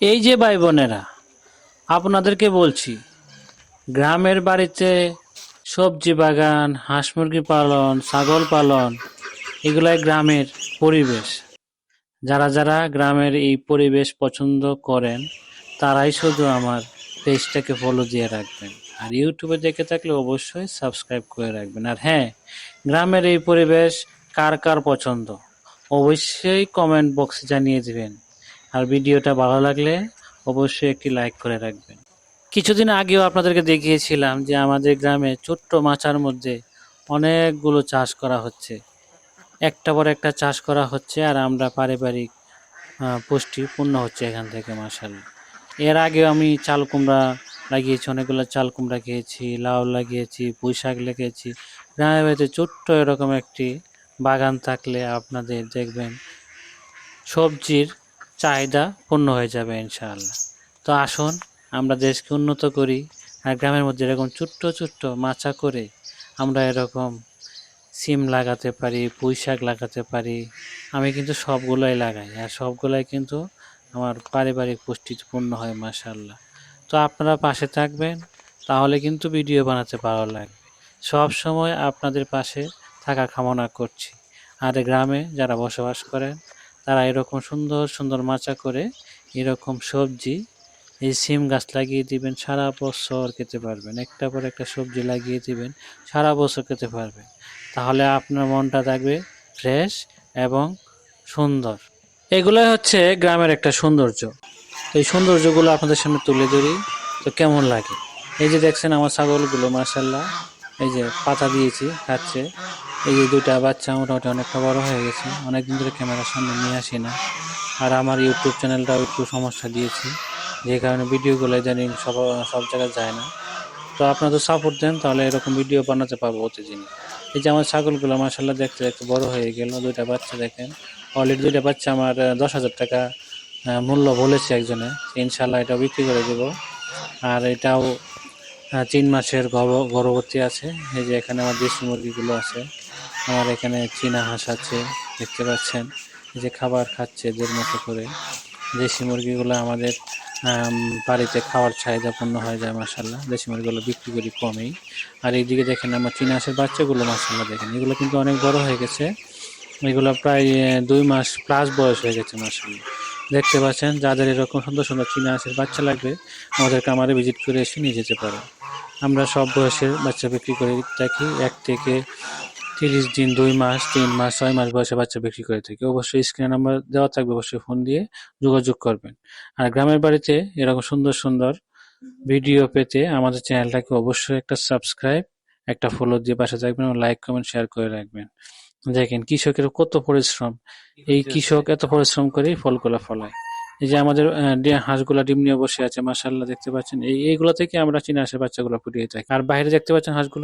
এই যে ভাই বোনেরা, আপনাদেরকে বলছি, গ্রামের বাড়িতে সবজি বাগান, হাঁস মুরগি পালন, ছাগল পালন, এগুলাই গ্রামের পরিবেশ। যারা যারা গ্রামের এই পরিবেশ পছন্দ করেন, তারাই শুধু আমার পেজটাকে ফলো দিয়ে রাখবেন। আর ইউটিউবে দেখে থাকলে অবশ্যই সাবস্ক্রাইব করে রাখবেন। আর হ্যাঁ গ্রামের এই পরিবেশ কার কার পছন্দ? অবশ্যই কমেন্ট বক্সে জানিয়ে দিবেন। আর ভিডিওটা ভালো লাগলে অবশ্যই একটি লাইক করে রাখবেন। কিছুদিন আগেও আপনাদেরকে দেখিয়েছিলাম যে আমাদের গ্রামে ছোট্ট মাচার মধ্যে অনেকগুলো চাষ করা হচ্ছে। একটা পর একটা চাষ করা হচ্ছে আর আমরা পারিবারিক পুষ্টি পূর্ণ হচ্ছে এখান থেকে মাসাল এর আগেও আমি চাল কুমড়া লাগিয়েছি, অনেকগুলো চাল কুমড়া খেয়েছি লাউ লাগিয়েছি পুঁই শাক লাগিয়েছি। গ্রামের বাড়িতে ছোট্ট এরকম একটি বাগান থাকলে আপনাদের দেখবেন সবজির চাহিদা পূর্ণ হয়ে যাবে, ইনশাআল্লাহ। তো আসুন, আমরা দেশকে উন্নত করি আর গ্রামের মধ্যে এরকম ছোট্ট ছোট্ট মাচা করে আমরা এরকম সিম লাগাতে পারি, পুঁই শাক লাগাতে পারি। আমি কিন্তু সবগুলোই লাগাই আর সবগুলাই কিন্তু আমার পারিবারিক পুষ্টিপূর্ণ হয় মাশাল্লাহ তো আপনারা পাশে থাকবেন, তাহলে কিন্তু ভিডিও বানাতে ভালো লাগবে। সব সময় আপনাদের পাশে থাকা কামনা করছি। আর গ্রামে যারা বসবাস করেন তারা এরকম সুন্দর সুন্দর মাচা করে এরকম সবজি, এই সিম গাছ লাগিয়ে দিবেন, সারা বছর খেতে পারবেন। একটা পর একটা সবজি লাগিয়ে দিবেন, সারা বছর খেতে পারবেন। তাহলে আপনার মনটা থাকবে ফ্রেশ এবং সুন্দর। এগুলোই হচ্ছে গ্রামের একটা সৌন্দর্য। এই সৌন্দর্যগুলো আপনাদের সামনে তুলে ধরি, তো কেমন লাগে? এই যে দেখছেন আমার ছাগলগুলো মার্শাল্লাহ এই যে পাতা দিয়েছি, খাচ্ছে। এই যে দুইটা বাচ্চা মোটামুটি অনেকটা বড় হয়ে গেছে। অনেকদিন ধরে ক্যামেরার সামনে নিয়ে আসি না। আর আমার ইউটিউব চ্যানেলটাও একটু সমস্যা দিয়েছি। যে কারণে ভিডিওগুলো জানি সব সব জায়গায় যায় না। তো আপনারা তো সাপোর্ট দেন, তাহলে এরকম ভিডিও বানাতে পারব প্রতিদিন এই যে আমার ছাগলগুলো মাসাল্লাহ দেখতে দেখতে বড় হয়ে গেল। দুইটা বাচ্চা দেখেন। অলরেডি দুইটা বাচ্চা আমার দশ হাজার টাকা মূল্য বলেছে একজনে। ইনশাল্লাহ এটা বিক্রি করে দেব। আর এটাও তিন মাসের গর্ভ- গর্ভবতী আছে। এই যে এখানে আমার দেশি মুরগিগুলো আছে। আমার এখানে চীনা হাঁস আছে, দেখতে পাচ্ছেন। যে খাবার খাচ্ছে এদের মতো করে। দেশি মুরগিগুলো আমাদের বাড়িতে খাওয়ার চাহিদা পূর্ণ হয়ে যায় মাসাল্লাহ দেশি মুরগিগুলো বিক্রি করি কমেই। আর এইদিকে দেখেন আমার চীনা হাঁসের বাচ্চাগুলো মাসাল্লাহ দেখেন। এগুলো কিন্তু অনেক বড় হয়ে গেছে। এগুলো প্রায় দুই মাস প্লাস বয়স হয়ে গেছে মাসাল্লাহ দেখতে পাচ্ছেন, যাদের এরকম সুন্দর সুন্দর চীনা হাঁসের বাচ্চা লাগবে আমাদের কামারে ভিজিট করে এসে নিয়ে যেতে পারে। আমরা সব বয়সের বাচ্চা বিক্রি করে থাকি, এক থেকে তিরিশ দিন, দুই মাস, তিন মাস, ছয় মাস বয়সে বাচ্চা বিক্রি করে থাকি। অবশ্যই স্ক্রিনে নাম্বার দেওয়া থাকবে, অবশ্যই ফোন দিয়ে যোগাযোগ করবেন। আর গ্রামের বাড়িতে এরকম সুন্দর সুন্দর ভিডিও পেতে আমাদের চ্যানেলটাকে অবশ্যই একটা সাবস্ক্রাইব একটা ফলো দিয়ে পাশে থাকবেন এবং লাইক কমেন্ট শেয়ার করে রাখবেন। দেখেন কৃষকের কত পরিশ্রম। এই কৃষক এত পরিশ্রম করেই ফলগুলো ফলায়। এই যে আমাদের হাঁসগুলা ডিম নিয়ে বসে আছে মাসাল্লাহ দেখতে পাচ্ছেন। এই, এইগুলো থেকে আমরা চীনা হাঁসের বাচ্চাগুলো ফুটিয়ে থাকি। আর বাইরে দেখতে পাচ্ছেন হাঁসগুলো